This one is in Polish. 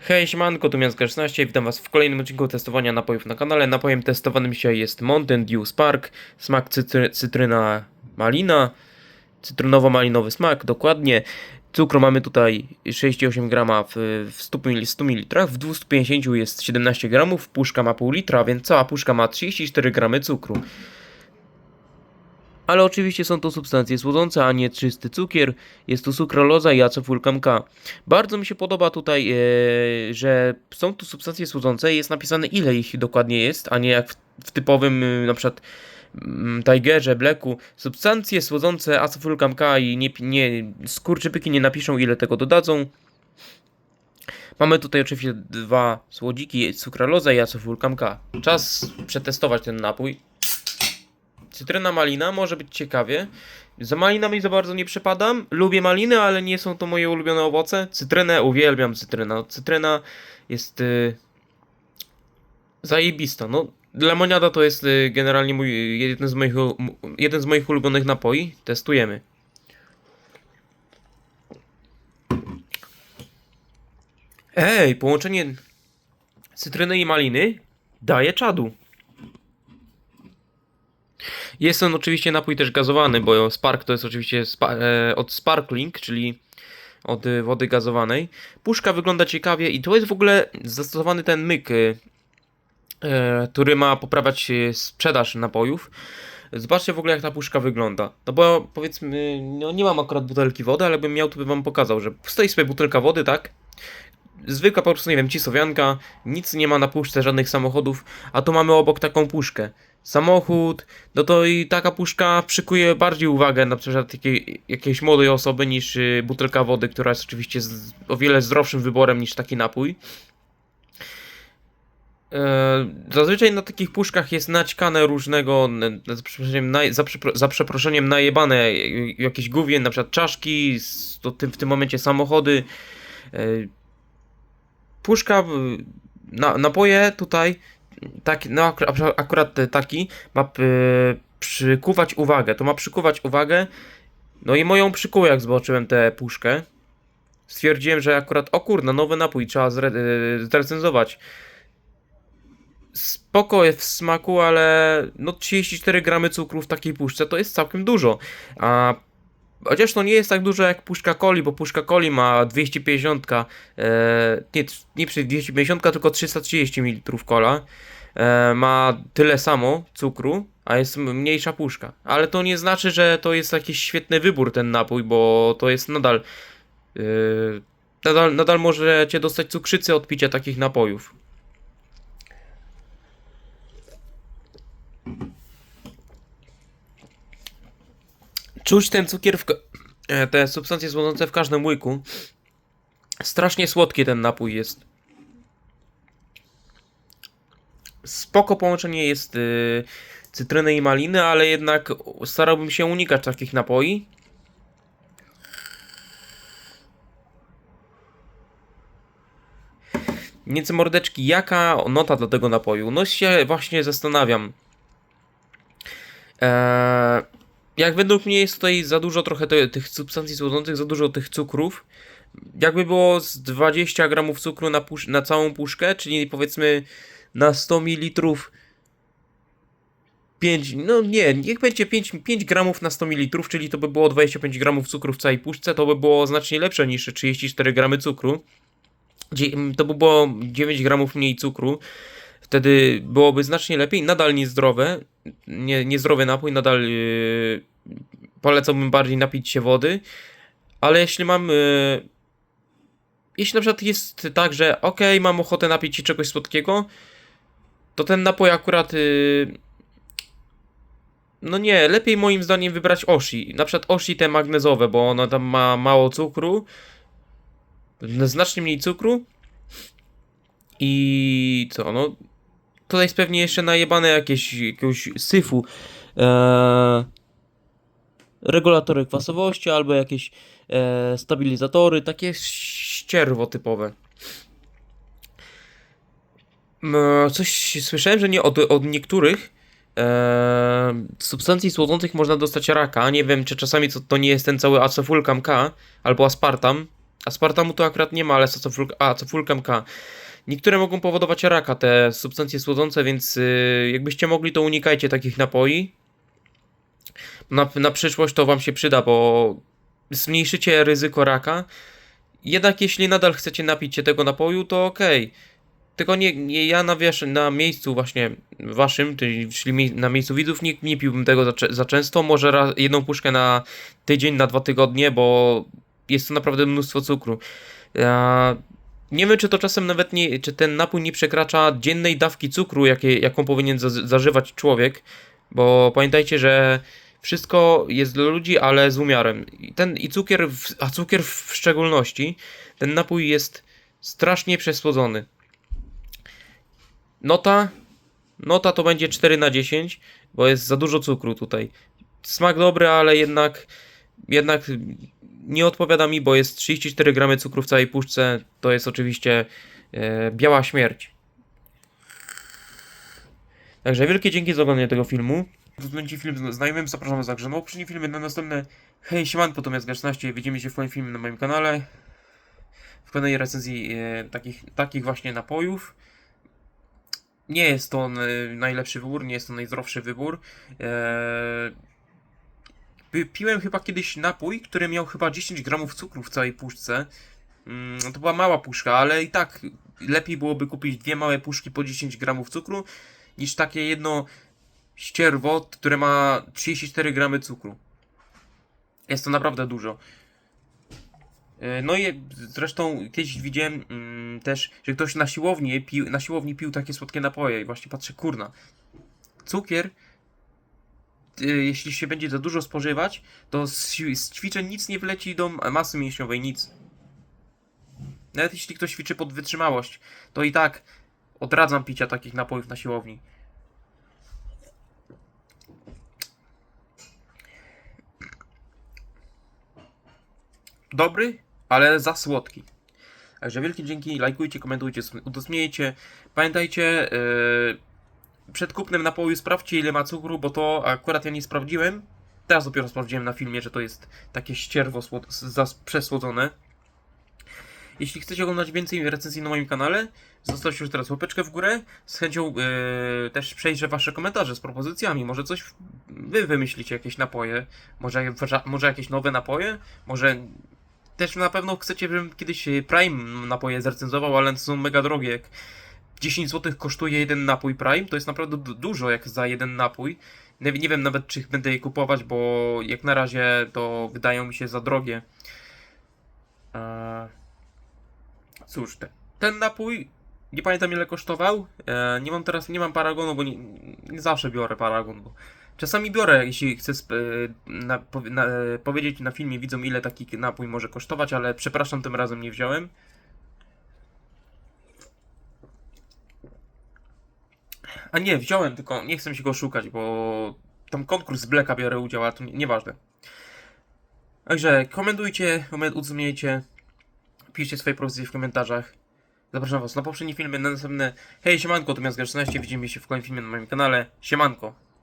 Hej, siemanko, tu Mianska16, witam was w kolejnym odcinku testowania napojów na kanale. Napojem testowanym dzisiaj jest Mountain Dew Spark, smak cytry, cytryna malina, cytrynowo-malinowy smak, dokładnie. Cukru mamy tutaj 6,8 g w, w 100 ml, 100 ml, w 250 jest 17 g, puszka ma pół litra, więc cała puszka ma 34 g cukru. Ale oczywiście są to substancje słodzące, a nie czysty cukier. Jest to sukraloza i acetylfulkan K. Bardzo mi się podoba tutaj, e, że są tu substancje słodzące jest napisane ile ich dokładnie jest, a nie jak w, w typowym y, na przykład mm, Tigerze, Blacku. Substancje słodzące acetylfulkan K i nie, nie, skurczypyki nie napiszą ile tego dodadzą. Mamy tutaj oczywiście dwa słodziki, sukraloza i acetylfulkan K. Czas przetestować ten napój. Cytryna malina może być ciekawie. Za malinami za bardzo nie przepadam. Lubię maliny, ale nie są to moje ulubione owoce. Cytrynę uwielbiam cytryna. No, Cytryna jest y, zajebista. No, lemoniada to jest y, generalnie mój jeden z moich jeden z moich ulubionych napoi. Testujemy. Ej, połączenie cytryny i maliny daje czadu. Jest on oczywiście napój też gazowany, bo Spark to jest oczywiście spa e, od Sparkling, czyli od y, wody gazowanej. Puszka wygląda ciekawie i to jest w ogóle zastosowany ten myk, e, który ma poprawiać sprzedaż napojów. Zobaczcie w ogóle jak ta puszka wygląda. No bo powiedzmy, no nie mam akurat butelki wody, ale bym miał, to bym wam pokazał, że stoi sobie butelka wody, tak? Zwykła po prostu, nie wiem, cisowianka, nic nie ma na puszce, żadnych samochodów, a tu mamy obok taką puszkę. Samochód, no to i taka puszka przykuje bardziej uwagę na przykład takiej, jakiejś młodej osoby niż y, butelka wody, która jest oczywiście z, o wiele zdrowszym wyborem niż taki napój. E, Zazwyczaj na takich puszkach jest naćkane różnego, za przeproszeniem, naj, za, za przeproszeniem najebane jakieś głównie, na przykład czaszki, to tym, w tym momencie samochody. E, Puszka, na, napoje tutaj, taki, no ak- akurat te- taki, ma y, przykuwać uwagę, to ma przykuwać uwagę, no i moją przykuło jak zobaczyłem tę puszkę. Stwierdziłem, że akurat, o kurna, nowy napój, trzeba zre, y, zrecenzować. Spoko jest w smaku, ale no 34 gramy cukru w takiej puszce to jest całkiem dużo. A chociaż to nie jest tak dużo jak puszka coli, bo puszka coli ma 250, e, nie, nie przy 250, tylko 330 ml cola. E, ma tyle samo cukru, a jest mniejsza puszka. Ale to nie znaczy, że to jest jakiś świetny wybór ten napój, bo to jest nadal. e, nadal, nadal możecie dostać cukrzycę od picia takich napojów. Czuć ten cukier w. e, te substancje słodzące w każdym łyku. Strasznie słodki ten napój jest. Spoko połączenie jest y, cytryny i maliny, ale jednak starałbym się unikać takich napoi. Więc mordeczki, jaka nota dla tego napoju? No się właśnie zastanawiam. Eee, jak według mnie jest tutaj za dużo trochę te, tych substancji słodzących, za dużo tych cukrów. Jakby było z 20 gramów cukru na, na całą puszkę, czyli powiedzmy na 100 ml 5, no nie, niech będzie 5, 5 gramów na 100 ml, czyli to by było 25 gramów cukru w całej puszce, to by było znacznie lepsze niż 34 gramy cukru. To by było 9 gramów mniej cukru. Wtedy byłoby znacznie lepiej. Nadal niezdrowe. Nie, niezdrowy napój, nadal yy, polecałbym bardziej napić się wody. Ale jeśli mam. Yy, jeśli na przykład jest tak, że ok, mam ochotę napić się czegoś słodkiego, to ten napój akurat. Yy, no nie, lepiej moim zdaniem wybrać Oshi. Na przykład Oshi te magnezowe, bo ono tam ma mało cukru. Znacznie mniej cukru. I co, no. Tutaj jest pewnie jeszcze najebane jakieś jakiegoś syfu. Eee, regulatory kwasowości albo jakieś e, stabilizatory, takie ścierwo typowe. Mm, Coś słyszałem, że nie od, od niektórych e, substancji słodzących można dostać raka. Nie wiem, czy czasami to, to nie jest ten cały acefulkam K albo aspartam. Aspartamu to akurat nie ma, ale cofulk- a, cofulkam K. Niektóre mogą powodować raka, te substancje słodzące, więc y, jakbyście mogli, to unikajcie takich napoi. Na, na przyszłość to wam się przyda, bo zmniejszycie ryzyko raka. Jednak jeśli nadal chcecie napić się tego napoju, to okej. Tylko nie, nie ja na, wiesz, na miejscu właśnie waszym, czyli na miejscu widzów, nie, nie piłbym tego za, za często. Może raz, jedną puszkę na tydzień, na dwa tygodnie, bo jest to naprawdę mnóstwo cukru. Ja nie wiem, czy to czasem nawet nie, czy ten napój nie przekracza dziennej dawki cukru, jakie, jaką powinien za, zażywać człowiek, bo pamiętajcie, że wszystko jest dla ludzi, ale z umiarem. I, ten, i cukier, w, a cukier w szczególności, ten napój jest strasznie przesłodzony. Nota, nota to będzie 4 na 10, bo jest za dużo cukru tutaj. Smak dobry, ale jednak, jednak nie odpowiada mi, bo jest 34 gramy cukru w całej puszce. To jest oczywiście e, biała śmierć. Także wielkie dzięki za oglądanie tego filmu. Będzie film z znajomym, zapraszam was także na poprzednie filmy, na następne. Hej, siemanko, to jest Gasz16, widzimy się w kolejnym filmie na moim kanale. W kolejnej recenzji e, takich, takich właśnie napojów. Nie jest to e, najlepszy wybór, nie jest to najzdrowszy wybór. E, Piłem chyba kiedyś napój, który miał chyba 10 gramów cukru w całej puszce. Mm, To była mała puszka, ale i tak lepiej byłoby kupić dwie małe puszki po 10 gramów cukru, niż takie jedno ścierwo, które ma 34 gramy cukru. Jest to naprawdę dużo. E, No i zresztą kiedyś widziałem mm, też, że ktoś na siłowni pił, na siłowni pił takie słodkie napoje i właśnie patrzę, kurna. Cukier jeśli się będzie za dużo spożywać, to z, z ćwiczeń nic nie wleci do masy mięśniowej, nic. Nawet jeśli ktoś ćwiczy pod wytrzymałość, to i tak odradzam picia takich napojów na siłowni. Dobry, ale za słodki. Także wielkie dzięki, lajkujcie, komentujcie, udostępniajcie. Pamiętajcie, yy, przed kupnem napoju sprawdźcie ile ma cukru, bo to akurat ja nie sprawdziłem. Teraz dopiero sprawdziłem na filmie, że to jest takie ścierwo przesłodzone. Jeśli chcecie oglądać więcej recenzji na moim kanale, zostawcie już teraz łapeczkę w górę. Z chęcią yy, też przejrzę wasze komentarze z propozycjami. Może coś wy wymyślicie, jakieś napoje, może, może jakieś nowe napoje, może też na pewno chcecie, żebym kiedyś e, Prime napoje zrecenzował, ale są mega drogie. Jak 10 zł kosztuje jeden napój Prime, to jest naprawdę du- dużo jak za jeden napój. Nie, nie wiem nawet, czy będę je kupować, bo jak na razie to wydają mi się za drogie. Eee, cóż, te, ten napój, nie pamiętam ile kosztował. Eee, nie mam teraz, nie mam paragonu, bo nie, nie zawsze biorę paragon, bo czasami biorę, jeśli chcę e, na, na, e, powiedzieć na filmie widzom ile taki napój może kosztować, ale przepraszam, tym razem nie wziąłem. A nie, wziąłem, tylko nie chcę się go szukać, bo tam konkurs z Blacka biorę udział, ale to nie, nieważne. Także komentujcie, koment- udostępniajcie, piszcie swoje propozycje w komentarzach. Zapraszam was na poprzednie filmy, na następne. Hej, siemanko, to Miast 16, widzimy się w kolejnym filmie na moim kanale. Siemanko.